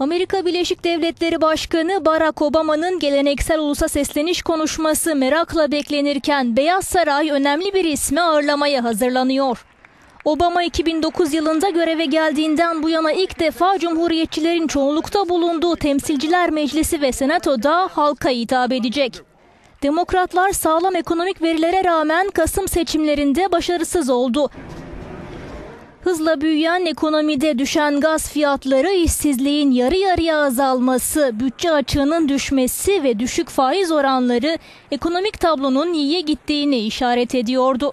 Amerika Birleşik Devletleri Başkanı Barack Obama'nın geleneksel ulusa sesleniş konuşması merakla beklenirken Beyaz Saray önemli bir ismi ağırlamaya hazırlanıyor. Obama 2009 yılında göreve geldiğinden bu yana ilk defa Cumhuriyetçilerin çoğunlukta bulunduğu Temsilciler Meclisi ve Senato'da halka hitap edecek. Demokratlar sağlam ekonomik verilere rağmen Kasım seçimlerinde başarısız oldu. Hızla büyüyen ekonomide düşen gaz fiyatları, işsizliğin yarı yarıya azalması, bütçe açığının düşmesi ve düşük faiz oranları ekonomik tablonun iyiye gittiğini işaret ediyordu.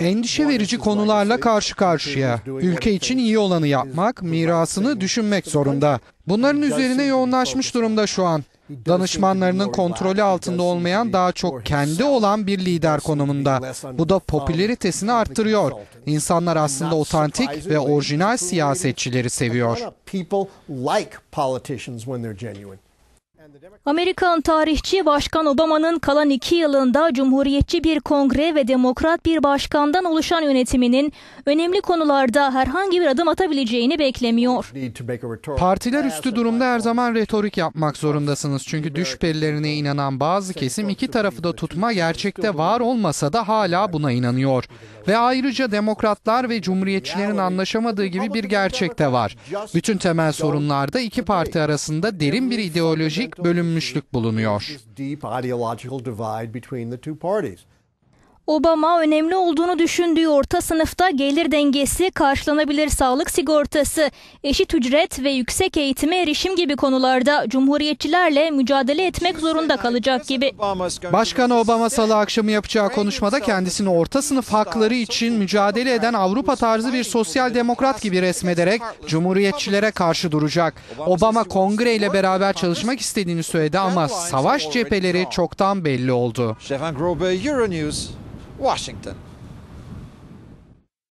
Endişe verici konularla karşı karşıya. Ülke için iyi olanı yapmak, mirasını düşünmek zorunda. Bunların üzerine yoğunlaşmış durumda şu an. Danışmanlarının kontrolü altında olmayan daha çok kendi olan bir lider konumunda. Bu da popülaritesini arttırıyor. İnsanlar aslında otantik ve orijinal siyasetçileri seviyor. Amerikan tarihçi Başkan Obama'nın kalan iki yılında Cumhuriyetçi bir kongre ve demokrat bir başkandan oluşan yönetiminin önemli konularda herhangi bir adım atabileceğini beklemiyor. Partiler üstü durumda her zaman retorik yapmak zorundasınız. Çünkü düş perilerine inanan bazı kesim iki tarafı da tutma gerçekte var olmasa da hala buna inanıyor. Ve ayrıca demokratlar ve cumhuriyetçilerin anlaşamadığı gibi bir gerçek de var. Bütün temel sorunlarda iki parti arasında derin bir ideolojik bölünmüşlük bulunuyor. Obama önemli olduğunu düşündüğü orta sınıfta gelir dengesi, karşılanabilir sağlık sigortası, eşit ücret ve yüksek eğitime erişim gibi konularda cumhuriyetçilerle mücadele etmek zorunda kalacak gibi. Başkan Obama salı akşamı yapacağı konuşmada kendisini orta sınıf hakları için mücadele eden Avrupa tarzı bir sosyal demokrat gibi resmederek cumhuriyetçilere karşı duracak. Obama kongre ile beraber çalışmak istediğini söyledi ama savaş cepheleri çoktan belli oldu. Washington.